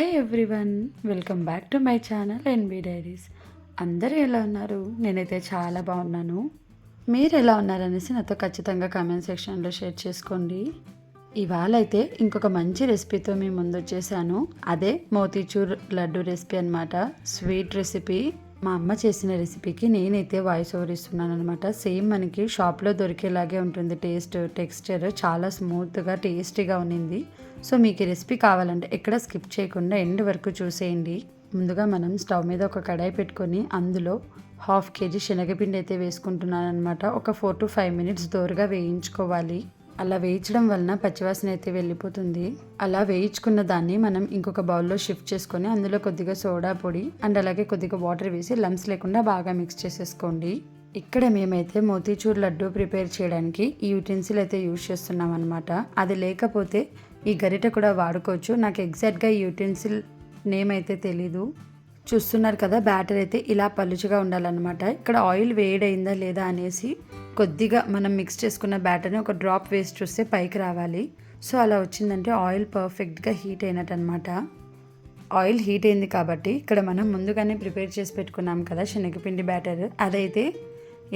Hi everyone welcome back to my channel NB diaries అందరూ ఎలా ఉన్నారు? నేనైతే చాలా బాగున్నాను. మీరు ఎలా ఉన్నారనేసి నాతో ఖచ్చితంగా కామెంట్ సెక్షన్లో షేర్ చేసుకోండి. ఇవాళ అయితే ఇంకొక మంచి రెసిపీతో మీ ముందు వచ్చేసాను. అదే మోతీచూర్ లడ్డు రెసిపీ అనమాట స్వీట్ రెసిపీ మా అమ్మ చేసిన రెసిపీకి నేనైతే వాయిస్ ఓవర్ ఇస్తున్నాను అనమాట సేమ్ మనకి షాప్లో దొరికేలాగే ఉంటుంది. టేస్ట్ టెక్స్చర్ చాలా స్మూత్గా టేస్టీగా ఉన్నింది. సో మీకు ఈ రెసిపీ కావాలంటే ఎక్కడ స్కిప్ చేయకుండా ఎండ్ వరకు చూసేయండి. ముందుగా మనం స్టవ్ మీద ఒక కడాయి పెట్టుకొని అందులో హాఫ్ కేజీ శనగపిండి అయితే వేసుకుంటున్నాను అనమాట ఒక ఫోర్ టు ఫైవ్ మినిట్స్ దోరగా వేయించుకోవాలి. అలా వేయించడం వలన పచ్చివాసన అయితే వెళ్ళిపోతుంది. అలా వేయించుకున్న దాన్ని మనం ఇంకొక బౌల్లో షిఫ్ట్ చేసుకొని అందులో కొద్దిగా సోడా పొడి అండ్ అలాగే కొద్దిగా వాటర్ వేసి లమ్స్ లేకుండా బాగా మిక్స్ చేసేసుకోండి. ఇక్కడ మేమైతే మోతీచూర్ లడ్డు ప్రిపేర్ చేయడానికి ఈ యూటెన్సిల్ అయితే యూజ్ చేస్తున్నాం అనమాట అది లేకపోతే ఈ గరిట కూడా వాడుకోవచ్చు. నాకు ఎగ్జాక్ట్గా ఈ యూటెన్సిల్ నేమ్ అయితే తెలీదు. చూస్తున్నారు కదా బ్యాటర్ అయితే ఇలా పలుచగా ఉండాలన్నమాట. ఇక్కడ ఆయిల్ వేడైందా లేదా అనేసి కొద్దిగా మనం మిక్స్ చేసుకున్న బ్యాటర్ని ఒక డ్రాప్ వేసి చూస్తే పైకి రావాలి. సో అలా వచ్చిందంటే ఆయిల్ పర్ఫెక్ట్గా హీట్ అయినట్టు అనమాట ఆయిల్ హీట్ అయింది కాబట్టి ఇక్కడ మనం ముందుగానే ప్రిపేర్ చేసి పెట్టుకున్నాం కదా శనగపిండి బ్యాటర్ అదైతే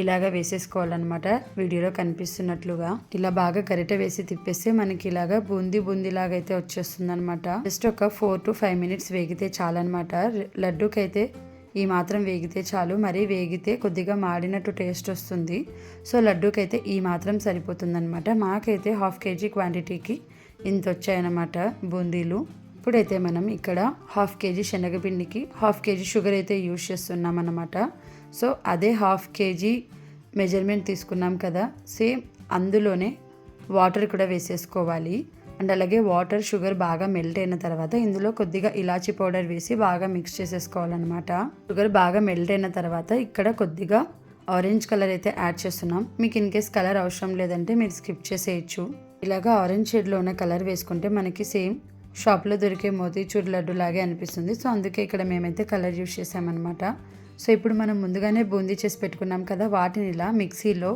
ఇలాగా వేసేసుకోవాలన్నమాట. వీడియోలో కనిపిస్తున్నట్లుగా. ఇలా బాగా గరిట వేసి తిప్పేస్తే మనకి ఇలాగా బూందీ బూందీ లాగా అయితే వచ్చేస్తుంది అనమాట జస్ట్ ఒక ఫోర్ టు ఫైవ్ మినిట్స్ వేగితే చాలన్నమాట. లడ్డూకి అయితే ఈ మాత్రం వేగితే చాలు. మరీ వేగితే కొద్దిగా మాడినట్టు టేస్ట్ వస్తుంది. సో లడ్డూకి అయితే ఈ మాత్రం సరిపోతుందన్నమాట. మాకైతే హాఫ్ కేజీ క్వాంటిటీకి ఇంత వచ్చాయన్నమాట బూందీలు. ఇప్పుడైతే మనం ఇక్కడ హాఫ్ కేజీ శనగపిండికి హాఫ్ కేజీ షుగర్ అయితే యూజ్ చేస్తున్నాం అన్నమాట సో అదే హాఫ్ కేజీ మెజర్మెంట్ తీసుకున్నాం కదా సేమ్ అందులోనే వాటర్ కూడా వేసేసుకోవాలి. అండ్ అలాగే వాటర్ షుగర్ బాగా మెల్ట్ అయిన తర్వాత ఇందులో కొద్దిగా ఇలాచి పౌడర్ వేసి బాగా మిక్స్ చేసేసుకోవాలన్నమాట. షుగర్ బాగా మెల్ట్ అయిన తర్వాత ఇక్కడ కొద్దిగా ఆరెంజ్ కలర్ అయితే యాడ్ చేస్తున్నాం. మీకు ఇన్ కేస్ కలర్ అవసరం లేదంటే మీరు స్కిప్ చేసేయచ్చు. ఇలాగా ఆరెంజ్ షేడ్లో ఉన్న కలర్ వేసుకుంటే మనకి సేమ్ షాప్లో దొరికే మోతీచూర్ లడ్డు లాగే అనిపిస్తుంది. సో అందుకే ఇక్కడ మేమైతే కలర్ యూస్ చేసామన్నమాట. సో ఇప్పుడు మనం ముందుగానే బూందీ చేసి పెట్టుకున్నాం కదా వాటిని ఇలా మిక్సీలో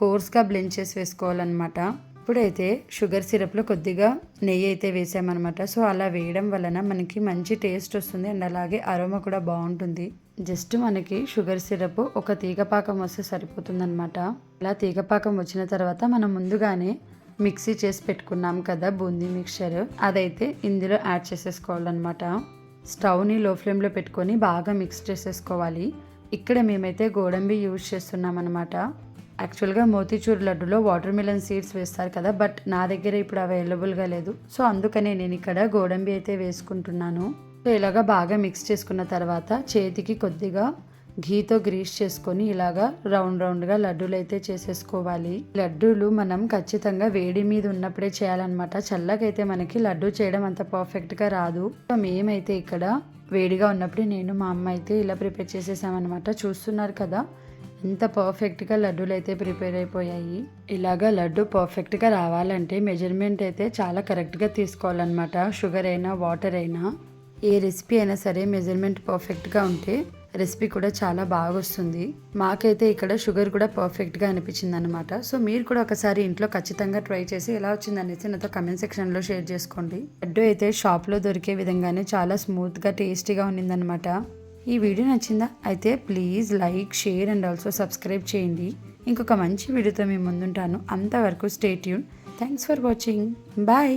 కోర్స్గా బ్లెండ్ చేసి వేసుకోవాలన్నమాట. ఇప్పుడైతే షుగర్ సిరప్లో కొద్దిగా నెయ్యి అయితే వేసామన్నమాట. సో అలా వేయడం వలన మనకి మంచి టేస్ట్ వస్తుంది అండ్ అలాగే అరోమా కూడా బాగుంటుంది. జస్ట్ మనకి షుగర్ సిరప్ ఒక తీగపాకం వస్తే సరిపోతుందన్నమాట. అలా తీగపాకం వచ్చిన తర్వాత మనం ముందుగానే మిక్సీ చేసి పెట్టుకున్నాం కదా బూందీ మిక్చర్. అదైతే ఇందులో యాడ్ చేసేసుకోవాలన్నమాట. స్టవ్ని లో ఫ్లేమ్లో పెట్టుకొని బాగా మిక్స్ చేసేసుకోవాలి. ఇక్కడ మేమైతే గోడంబి యూజ్ చేస్తున్నాం అనమాట యాక్చువల్గా మోతీచూర్ లడ్డులో వాటర్ మిలన్ సీడ్స్ వేస్తారు కదా బట్ నా దగ్గర ఇప్పుడు అవైలబుల్గా లేదు. సో అందుకనే నేను ఇక్కడ గోడంబి అయితే వేసుకుంటున్నాను. సో ఇలాగా బాగా మిక్స్ చేసుకున్న తర్వాత చేతికి కొద్దిగా ఘీతో గ్రీస్ చేసుకొని ఇలాగా రౌండ్ రౌండ్గా లడ్డూలు అయితే చేసేసుకోవాలి. లడ్డూలు మనం ఖచ్చితంగా వేడి మీద ఉన్నప్పుడే చేయాలన్నమాట. చల్లకైతే మనకి లడ్డు చేయడం అంత పర్ఫెక్ట్గా రాదు. మేమైతే ఇక్కడ వేడిగా ఉన్నప్పుడే నేను మా అమ్మ అయితే ఇలా ప్రిపేర్ చేసేసామన్నమాట. చూస్తున్నారు కదా ఎంత పర్ఫెక్ట్గా లడ్డూలు అయితే ప్రిపేర్ అయిపోయాయి. ఇలాగా లడ్డు పర్ఫెక్ట్గా రావాలంటే మెజర్మెంట్ అయితే చాలా కరెక్ట్గా తీసుకోవాలన్నమాట. షుగర్ అయినా వాటర్ అయినా. ఏ రెసిపీ అయినా సరే మెజర్మెంట్ పర్ఫెక్ట్గా ఉంటే రెసిపీ కూడా చాలా బాగా వస్తుంది మాకైతే ఇక్కడ షుగర్ కూడా పర్ఫెక్ట్గా అనిపించింది అనమాట సో మీరు కూడా ఒకసారి ఇంట్లో ఖచ్చితంగా ట్రై చేసి ఎలా వచ్చింది అనేసి నాతో కమెంట్ సెక్షన్లో షేర్ చేసుకోండి. లడ్డు అయితే షాప్లో దొరికే విధంగానే చాలా స్మూత్గా టేస్టీగా ఉన్నిందనమాట ఈ వీడియో నచ్చిందా? అయితే please like share and also subscribe చేయండి. ఇంకొక మంచి వీడియోతో మేము ముందుంటాను. అంతవరకు stay tuned thanks for watching. Bye.